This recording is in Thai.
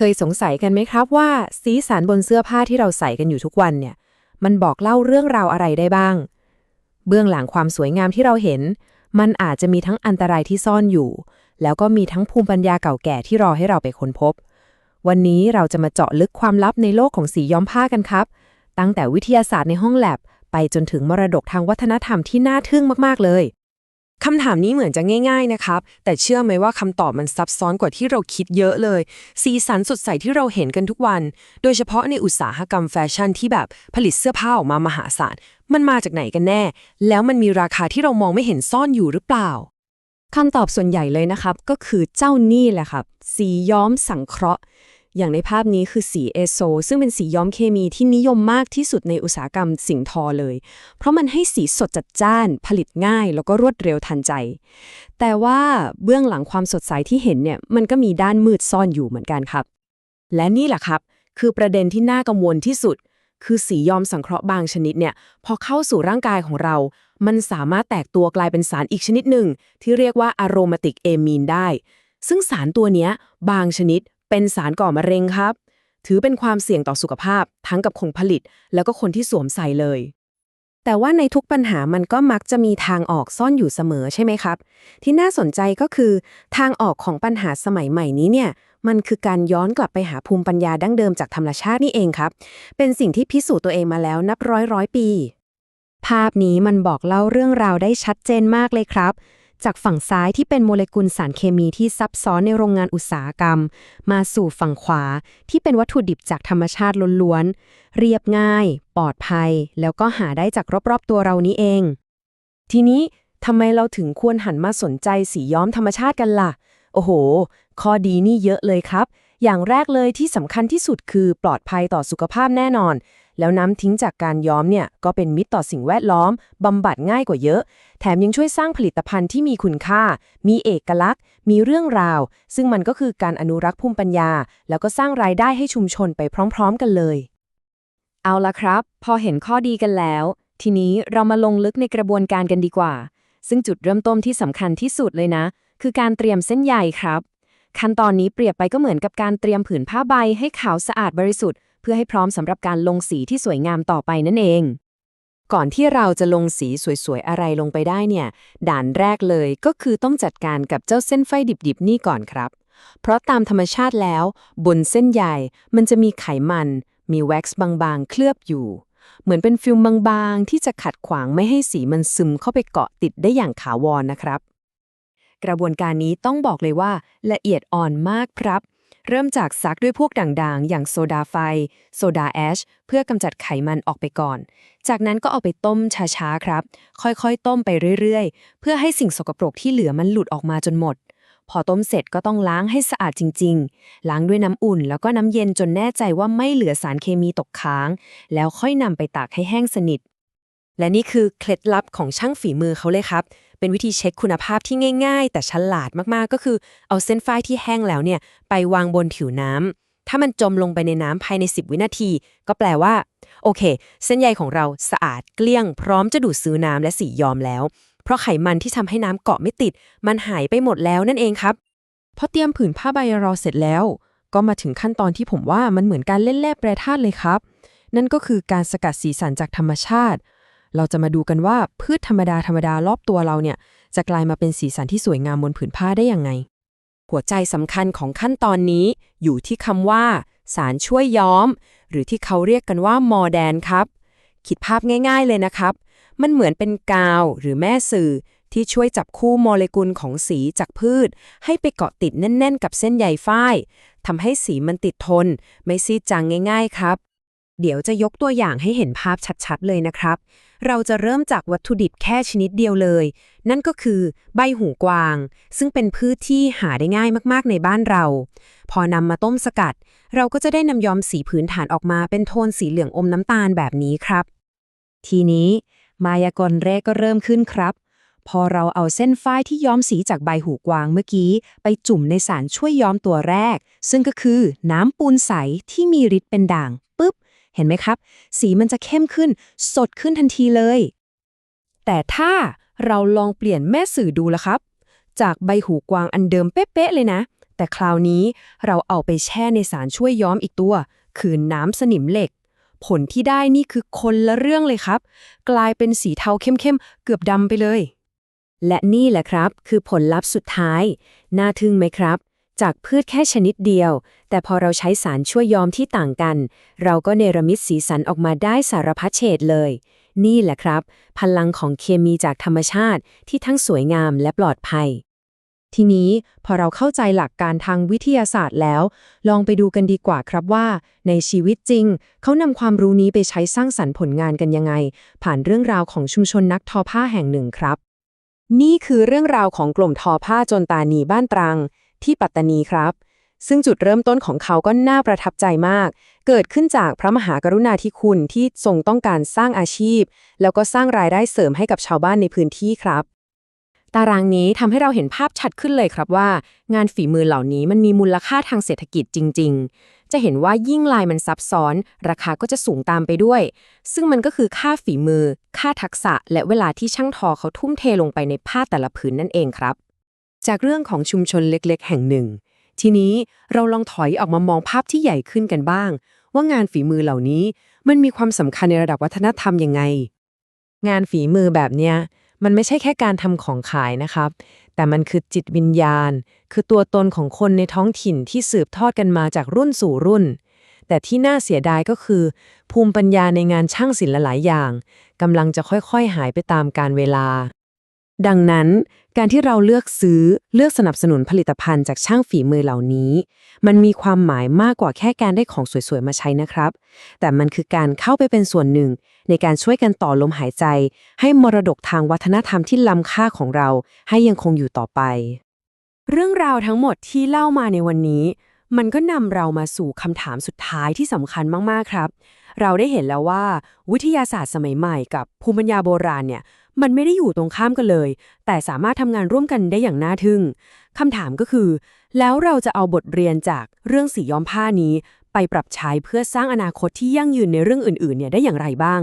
เคยสงสัยกันไหมครับว่าสีสันบนเสื้อผ้าที่เราใส่กันอยู่ทุกวันเนี่ย มันบอกเล่าเรื่องราวอะไรได้บ้าง เบื้องหลังความสวยงามที่เราเห็น มันอาจจะมีทั้งอันตรายที่ซ่อนอยู่ แล้วก็มีทั้งภูมิปัญญาเก่าแก่ที่รอให้เราไปค้นพบ วันนี้เราจะมาเจาะลึกความลับในโลกของสีย้อมผ้ากันครับ ตั้งแต่วิทยาศาสตร์ในห้องแลบไปจนถึงมรดกทางวัฒนธรรมที่น่าทึ่งมากๆเลย คำถามนี้เหมือนจะง่าย ๆนะครับ แต่เชื่อไหมว่าคำตอบมันซับซ้อนกว่าที่เราคิดเยอะเลย สีสันสดใสที่เราเห็นกันทุกวัน โดยเฉพาะในอุตสาหกรรมแฟชั่นที่แบบผลิตเสื้อผ้าออกมามหาศาล มันมาจากไหนกันแน่ แล้วมันมีราคาที่เรามองไม่เห็นซ่อนอยู่หรือเปล่าคำตอบส่วนใหญ่เลยนะครับ ก็คือเจ้านี่แหละครับ สีย้อมสังเคราะห์ อย่างในภาพนี้คือสีเอโซ ซึ่งเป็นสีย้อมเคมีที่นิยมมากที่สุดในอุตสาหกรรมสิ่งทอเลย เพราะมันให้สีสดจัดจ้าน ผลิตง่าย แล้วก็รวดเร็วทันใจ แต่ว่าเบื้องหลังความสดใสที่เห็นเนี่ยมันก็มีด้านมืดซ่อนอยู่เหมือนกันครับ และนี่แหละครับ คือประเด็นที่น่ากังวลที่สุด คือสีย้อมสังเคราะห์บางชนิดเนี่ยพอเข้าสู่ร่างกายของเรา มันสามารถแตกตัวกลายเป็นสารอีกชนิดหนึ่งที่เรียกว่าอะโรมาติกเอมีนได้ซึ่งสารตัวนี้บางชนิด เป็นสารก่อมะเร็งครับ ถือเป็นความเสี่ยงต่อสุขภาพ ทั้งกับคนผลิต แล้วก็คนที่สวมใส่เลย แต่ว่าในทุกปัญหามันก็มักจะมีทางออกซ่อนอยู่เสมอใช่ไหมครับ ที่น่าสนใจก็คือ ทางออกของปัญหาสมัยใหม่นี้เนี่ยมันคือการย้อนกลับไปหาภูมิปัญญาดั้งเดิมจากธรรมชาตินี่เองครับ เป็นสิ่งที่พิสูจน์ตัวเองมาแล้วนับร้อยร้อยปี ภาพนี้มันบอกเล่าเรื่องราวได้ชัดเจนมากเลยครับ จากฝั่งซ้ายที่เป็นโมเลกุลสารเคมีที่ซับซ้อนในโรงงานอุตสาหกรรม มาสู่ฝั่งขวาที่เป็นวัตถุดิบจากธรรมชาติล้วนๆ เรียบง่าย ปลอดภัย แล้วก็หาได้จากรอบๆ ตัวเรานี้เอง ทีนี้ทำไมเราถึงควรหันมาสนใจสีย้อมธรรมชาติกันล่ะ โอ้โห ข้อดีนี่เยอะเลยครับ อย่างแรกเลยที่สำคัญที่สุดคือปลอดภัยต่อสุขภาพแน่นอน แล้วน้ำทิ้งจากการย้อมเนี่ยก็เป็นมิตรต่อสิ่งแวดล้อมบำบัดง่ายกว่าเยอะ แถมยังช่วยสร้างผลิตภัณฑ์ที่มีคุณค่า มีเอกลักษณ์ มีเรื่องราว ซึ่งมันก็คือการอนุรักษ์ภูมิปัญญา แล้วก็สร้างรายได้ให้ชุมชนไปพร้อม ๆ กันเลย เอาละครับ พอเห็นข้อดีกันแล้ว ทีนี้เรามาลงลึกในกระบวนการกันดีกว่า ซึ่งจุดเริ่มต้นที่สำคัญที่สุดเลยนะ คือการเตรียมเส้นใยครับขั้นตอนนี้เปรียบไปก็เหมือนกับการเตรียมผืนผ้าใบให้ขาวสะอาดบริสุทธิ์ เพื่อให้พร้อมสำหรับการลงสีที่สวยงามต่อไปนั่นเอง ก่อนที่เราจะลงสีสวยๆอะไรลงไปได้เนี่ย ด่านแรกเลยก็คือต้องจัดการกับเจ้าเส้นไฟดิบๆ นี่ก่อนครับ เพราะตามธรรมชาติแล้ว บนเส้นใยมันจะมีไขมัน มีแว็กซ์บางๆ เคลือบอยู่ เหมือนเป็นฟิล์มบางๆ ที่จะขัดขวางไม่ให้สีมันซึมเข้าไปเกาะติดได้อย่างถาวรนะครับกระบวนการนี้ต้องบอกเลยว่าละเอียดอ่อนมากครับ เริ่มจากซักด้วยพวกด่างๆ อย่างโซดาไฟ โซดาแอช เพื่อกำจัดไขมันออกไปก่อน จากนั้นก็เอาไปต้มช้าๆครับ ค่อยๆ ต้มไปเรื่อยๆ เพื่อให้สิ่งสกปรกที่เหลือมันหลุดออกมาจนหมด พอต้มเสร็จก็ต้องล้างให้สะอาดจริง ๆ ล้างด้วยน้ำอุ่น แล้วก็น้ำเย็นจนแน่ใจว่าไม่เหลือสารเคมีตกค้าง แล้วค่อยนำไปตากให้แห้งสนิท และนี่คือเคล็ดลับของช่างฝีมือเขาเลยครับ เป็นวิธีเช็คคุณภาพที่ง่าย ๆ แต่ฉลาดมากๆ ก็คือเอาเส้นฝ้ายที่แห้งแล้วเนี่ยไปวางบนผิวน้ำถ้ามันจมลงไปในน้ำภายใน 10 วินาที ก็แปลว่า โอเค เส้นใยของเราสะอาดเกลี้ยง พร้อมจะดูดซื้อน้ำและสียอมแล้ว เพราะไขมันที่ทำให้น้ำเกาะไม่ติด มันหายไปหมดแล้วนั่นเองครับพอเตรียมผืนผ้าใบรอเสร็จแล้ว ก็มาถึงขั้นตอนที่ผมว่ามันเหมือนการเล่นแร่แปรธาตุเลยครับ นั่นก็คือการสกัดสีสันจากธรรมชาติ เราจะมาดูกันว่าพืชธรรมดาธรรมดารอบตัวเราเนี่ย จะกลายมาเป็นสีสันที่สวยงามบนผืนผ้าได้ยังไง หัวใจสำคัญของขั้นตอนนี้ อยู่ที่คำว่า สารช่วยย้อม หรือที่เขาเรียกกันว่ามอแดนครับ คิดภาพง่าย ๆเลยนะครับ มันเหมือนเป็นกาวหรือแม่สื่อที่ช่วยจับคู่โมเลกุลของสีจากพืช ให้ไปเกาะติดแน่น ๆ กับเส้นใยฝ้ายทำให้สีมันติดทน ไม่ซีดจางง่าย ๆ ครับ เดี๋ยวจะยกตัวอย่างให้เห็นภาพชัดๆ เลยนะครับ เราจะเริ่มจากวัตถุดิบแค่ชนิดเดียวเลย นั่นก็คือใบหูกวาง ซึ่งเป็นพืชที่หาได้ง่ายมากๆในบ้านเรา พอนำมาต้มสกัด เราก็จะได้นำย้อมสีพื้นฐานออกมาเป็นโทนสีเหลืองอมน้ำตาลแบบนี้ครับ ทีนี้มายากลแรกก็เริ่มขึ้นครับ พอเราเอาเส้นฝ้ายที่ย้อมสีจากใบหูกวางเมื่อกี้ ไปจุ่มในสารช่วยย้อมตัวแรก ซึ่งก็คือน้ำปูนใสที่มีฤทธิ์เป็นด่าง เห็นไหมครับ สีมันจะเข้มขึ้น สดขึ้นทันทีเลย แต่ถ้าเราลองเปลี่ยนแม่สื่อดูละครับ จากใบหูกวางอันเดิมเป๊ะๆเลยนะ แต่คราวนี้เราเอาไปแช่ในสารช่วยย้อมอีกตัว คือน้ำสนิมเหล็ก ผลที่ได้นี่คือคนละเรื่องเลยครับ กลายเป็นสีเทาเข้มๆเกือบดำไปเลยและนี่แหละครับ คือผลลัพธ์สุดท้าย น่าทึ่งไหมครับ จากพืชแค่ชนิดเดียว แต่พอเราใช้สารช่วยย้อมที่ต่างกัน เราก็เนรมิตสีสันออกมาได้สารพัดเฉดเลย นี่แหละครับ พลังของเคมีจากธรรมชาติที่ทั้งสวยงามและปลอดภัย ทีนี้พอเราเข้าใจหลักการทางวิทยาศาสตร์แล้ว ลองไปดูกันดีกว่าครับว่า ในชีวิตจริง เขานำความรู้นี้ไปใช้สร้างสรรค์ผลงานกันยังไง ผ่านเรื่องราวของชุมชนนักทอผ้าแห่งหนึ่งครับ นี่คือเรื่องราวของกลุ่มทอผ้าจนตานีบ้านตรัง ที่ปัตตานีครับ ซึ่งจุดเริ่มต้นของเขาก็น่าประทับใจมาก เกิดขึ้นจากพระมหากรุณาธิคุณที่ทรงต้องการสร้างอาชีพ แล้วก็สร้างรายได้เสริมให้กับชาวบ้านในพื้นที่ครับ ตารางนี้ทำให้เราเห็นภาพชัดขึ้นเลยครับว่า งานฝีมือเหล่านี้มันมีมูลค่าทางเศรษฐกิจจริง ๆจะเห็นว่ายิ่งลายมันซับซ้อน ราคาก็จะสูงตามไปด้วย ซึ่งมันก็คือค่าฝีมือ ค่าทักษะ และเวลาที่ช่างทอเขาทุ่มเทลงไปในผ้าแต่ละผืนนั่นเองครับ จากเรื่องของชุมชนเล็กๆ แห่งหนึ่ง ทีนี้เราลองถอยออกมามองภาพที่ใหญ่ขึ้นกันบ้าง ว่างานฝีมือเหล่านี้มันมีความสำคัญในระดับวัฒนธรรมยังไง งานฝีมือแบบเนี้ยมันไม่ใช่แค่การทำของขายนะครับ แต่มันคือจิตวิญญาณ คือตัวตนของคนในท้องถิ่นที่สืบทอดกันมาจากรุ่นสู่รุ่น แต่ที่น่าเสียดายก็คือ ภูมิปัญญาในงานช่างศิลป์หลายอย่างกำลังจะค่อยๆ หายไปตามกาลเวลา ดังนั้น การที่เราเลือกซื้อเลือกสนับสนุนผลิตภัณฑ์จากช่างฝีมือเหล่านี้ มันมีความหมายมากกว่าแค่การได้ของสวยๆมาใช้นะครับ แต่มันคือการเข้าไปเป็นส่วนหนึ่ง ในการช่วยกันต่อลมหายใจ ให้มรดกทางวัฒนธรรมที่ล้ำค่าของเรา ให้ยังคงอยู่ต่อไป เรื่องราวทั้งหมดที่เล่ามาในวันนี้ มันก็นำเรามาสู่คำถามสุดท้ายที่สำคัญมากๆครับ เราได้เห็นแล้วว่า วิทยาศาสตร์สมัยใหม่กับภูมิปัญญาโบราณเนี่ย มันไม่ได้อยู่ตรงข้ามกันเลย แต่สามารถทำงานร่วมกันได้อย่างน่าทึ่งคำถามก็คือ แล้วเราจะเอาบทเรียนจากเรื่องสีย้อมผ้านี้ ไปปรับใช้เพื่อสร้างอนาคตที่ยั่งยืนในเรื่องอื่นๆเนี่ยได้อย่างไรบ้าง